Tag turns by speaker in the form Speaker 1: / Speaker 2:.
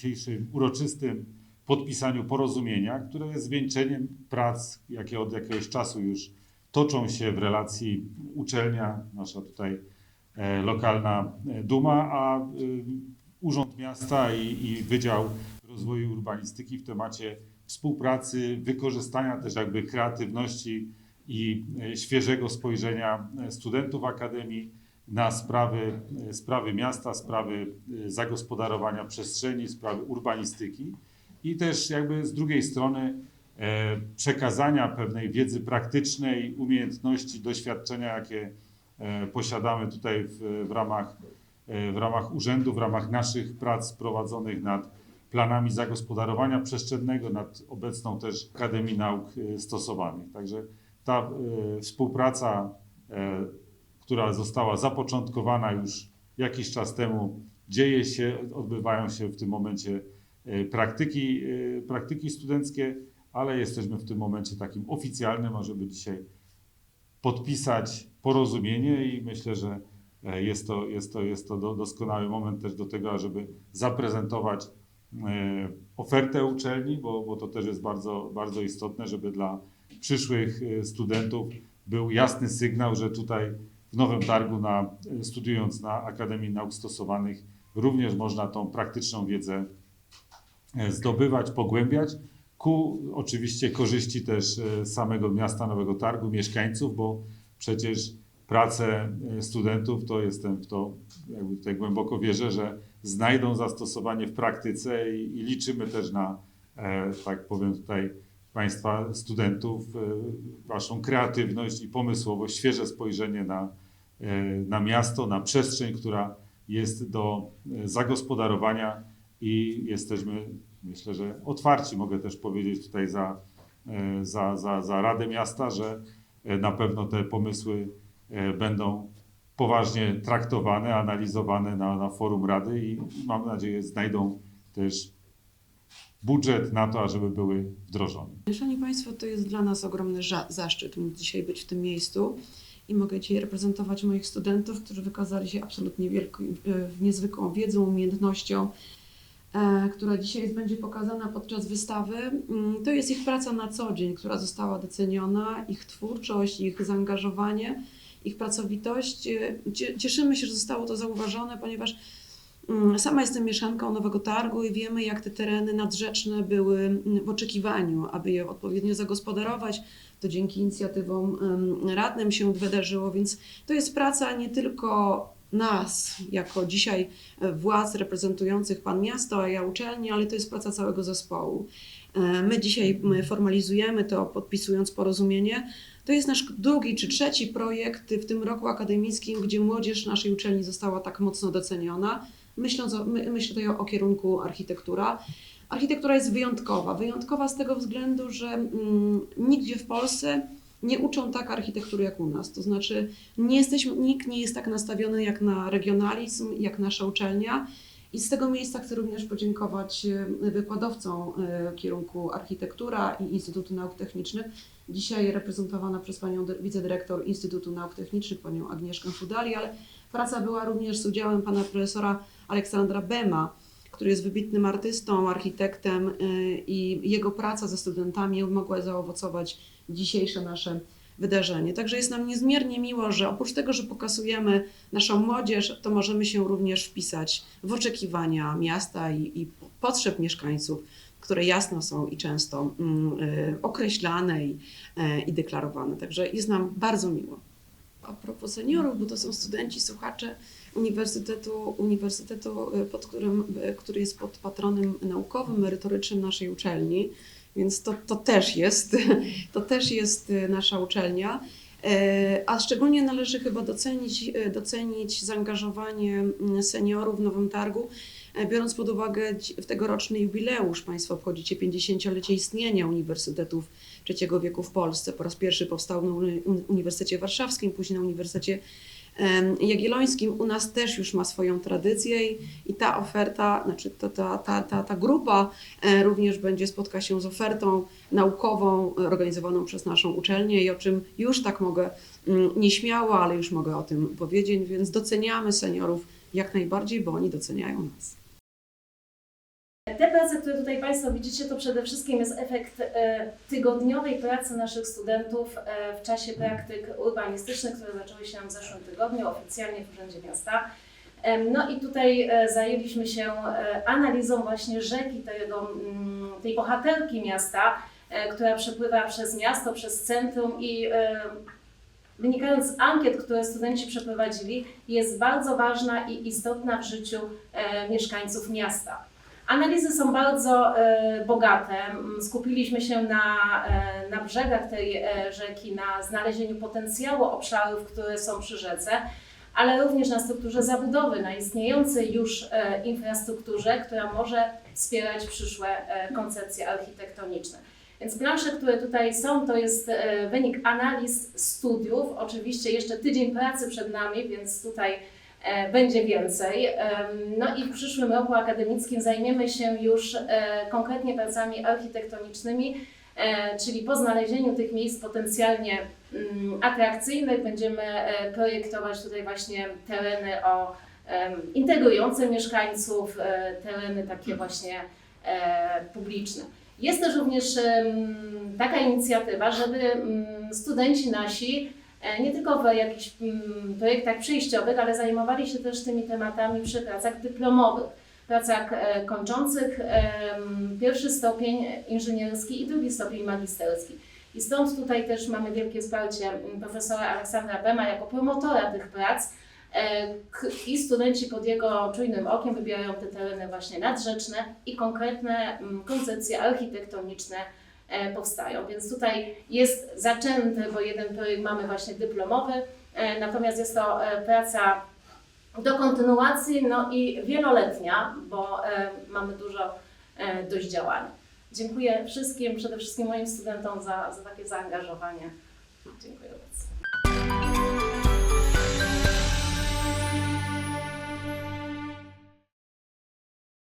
Speaker 1: dzisiejszym uroczystym podpisaniu porozumienia, które jest zwieńczeniem prac, jakie od jakiegoś czasu już toczą się w relacji uczelnia, nasza tutaj e, lokalna e, Duma, a y, Urząd Miasta i, i Wydział Rozwoju Urbanistyki w temacie współpracy, wykorzystania też jakby kreatywności i e, świeżego spojrzenia e, studentów Akademii na sprawy, e, sprawy miasta, sprawy e, zagospodarowania przestrzeni, sprawy urbanistyki i też jakby z drugiej strony e, przekazania pewnej wiedzy praktycznej, umiejętności, doświadczenia, jakie posiadamy tutaj w, w, ramach, w ramach urzędu, w ramach naszych prac prowadzonych nad planami zagospodarowania przestrzennego, nad obecną też Akademii Nauk Stosowanych. Także ta współpraca, która została zapoczątkowana już jakiś czas temu, dzieje się, odbywają się w tym momencie e, praktyki, e, praktyki studenckie, ale jesteśmy w tym momencie takim oficjalnym, ażeby dzisiaj podpisać porozumienie i myślę, że e, jest to, jest to, jest to do- doskonały moment też do tego, ażeby zaprezentować ofertę uczelni, bo, bo to też jest bardzo, bardzo istotne, żeby dla przyszłych studentów był jasny sygnał, że tutaj w Nowym Targu, na, studiując na Akademii Nauk Stosowanych, również można tą praktyczną wiedzę e, zdobywać, pogłębiać ku oczywiście korzyści też e, samego miasta Nowego Targu, mieszkańców, bo przecież prace e, studentów to jestem w to jakby tutaj głęboko wierzę, że znajdą zastosowanie w praktyce i, i liczymy też na, tak powiem tutaj, Państwa studentów, e, Waszą kreatywność i pomysłowość, świeże spojrzenie na, e, na miasto, na przestrzeń, która jest do e, zagospodarowania i jesteśmy, myślę, że otwarci, mogę też powiedzieć tutaj za, za, za, za Radę Miasta, że na pewno te pomysły będą poważnie traktowane, analizowane na, na forum Rady i mam nadzieję znajdą też budżet na to, ażeby były wdrożone.
Speaker 2: Szanowni Państwo, to jest dla nas ogromny zaszczyt móc dzisiaj być w tym miejscu i mogę dzisiaj reprezentować moich studentów, którzy wykazali się absolutnie wielką, e, niezwykłą wiedzą, umiejętnością, e, która dzisiaj będzie pokazana podczas wystawy. Mm, To jest ich praca na co dzień, która została doceniona, ich twórczość, ich zaangażowanie, ich pracowitość. E, cie- Cieszymy się, że zostało to zauważone, ponieważ Sama jestem mieszkanką Nowego Targu i wiemy, jak te tereny nadrzeczne były mm, w oczekiwaniu, aby je odpowiednio zagospodarować. To dzięki inicjatywom radnym się wydarzyło, więc to jest praca nie tylko nas, jako dzisiaj e, władz reprezentujących Pan Miasto, a ja uczelnię, ale to jest praca całego zespołu. E, My dzisiaj formalizujemy to, podpisując porozumienie. To jest nasz drugi czy trzeci projekt w tym roku akademickim, gdzie młodzież naszej uczelni została tak mocno doceniona myśląc o, my, myślę tutaj o, o kierunku architektura. Architektura jest wyjątkowa. Wyjątkowa z tego względu, że mm, nigdzie w Polsce nie uczą tak architektury jak u nas. To znaczy, nie jesteśmy, nikt nie jest tak nastawiony jak na regionalizm, jak nasza uczelnia. I z tego miejsca chcę również podziękować e, wykładowcom e, kierunku architektura i Instytutu Nauk Technicznych. Dzisiaj reprezentowana przez panią dy- wicedyrektor Instytutu Nauk Technicznych, panią Agnieszkę Fudali, ale praca była również z udziałem pana profesora Aleksandra Bema, który jest wybitnym artystą, architektem y, i jego praca ze studentami mogła zaowocować dzisiejsze nasze wydarzenie. Także jest nam niezmiernie miło, że oprócz tego, że pokazujemy naszą młodzież, to możemy się również wpisać w oczekiwania miasta i, i potrzeb mieszkańców, które jasno są i często mm, y, określane i, y, i deklarowane. Także jest nam bardzo miło. A propos seniorów, bo to są studenci, słuchacze Uniwersytetu, uniwersytetu y, pod którym, y, który jest pod patronem naukowym, merytorycznym naszej uczelni, więc to, to, też, jest, to też jest nasza uczelnia. E, A szczególnie należy chyba docenić, docenić zaangażowanie mm, seniorów w Nowym Targu, e, biorąc pod uwagę w tegoroczny jubileusz. Państwo obchodzicie 50-lecie istnienia uniwersytetów trzeciego wieku w Polsce. Po raz pierwszy powstał na Uni- Uniwersytecie Warszawskim, później na Uniwersytecie Jagiellońskim. U nas też już ma swoją tradycję i, ta oferta, znaczy ta, ta, ta, ta, ta grupa e, również będzie spotka się z ofertą naukową e, organizowaną przez naszą uczelnię i o czym już tak mogę mm, nieśmiało, ale już mogę o tym powiedzieć, więc doceniamy seniorów jak najbardziej, bo oni doceniają nas.
Speaker 3: Te prace, które tutaj Państwo widzicie, to przede wszystkim jest efekt e, tygodniowej pracy naszych studentów e, w czasie praktyk urbanistycznych, które zaczęły się w zeszłym tygodniu oficjalnie w Urzędzie Miasta. Em, No i tutaj e, zajęliśmy się e, analizą właśnie rzeki, tego, mm, tej bohaterki miasta, e, która przepływa przez miasto, przez centrum i e, wynikając z ankiet, które studenci przeprowadzili, jest bardzo ważna i istotna w życiu e, mieszkańców miasta. Analizy są bardzo e, bogate. Skupiliśmy się na, e, na brzegach tej e, rzeki, na znalezieniu potencjału obszarów, które są przy rzece, ale również na strukturze zabudowy, na istniejącej już infrastrukturze, która może wspierać przyszłe koncepcje architektoniczne. Więc plansze, które tutaj są, to jest wynik analiz studiów. Oczywiście jeszcze tydzień pracy przed nami, więc tutaj będzie więcej. No i w przyszłym roku akademickim zajmiemy się już e, konkretnie pracami architektonicznymi, e, czyli po znalezieniu tych miejsc potencjalnie mm, atrakcyjnych będziemy e, projektować tutaj właśnie tereny o integrujące mieszkańców, e, tereny takie właśnie e, publiczne. Jest też również taka inicjatywa, żeby mm, studenci nasi e, nie tylko w jakichś mm, projektach przejściowych, ale zajmowali się też tymi tematami przy pracach dyplomowych, pracach e, kończących em, pierwszy stopień inżynierski i drugi stopień magisterski. I stąd tutaj też mamy wielkie wsparcie mm, profesora Aleksandra Bema jako promotora tych prac. E, I studenci pod jego czujnym okiem wybierają te tereny właśnie nadrzeczne i konkretne mm, koncepcje architektoniczne e, powstają. Więc tutaj jest zaczęty, bo jeden projekt mamy właśnie dyplomowy, e, natomiast jest to e, praca do kontynuacji, no i wieloletnia, bo e, mamy dużo e, dość działania. Dziękuję wszystkim, przede wszystkim moim studentom za, za takie zaangażowanie. Dziękuję.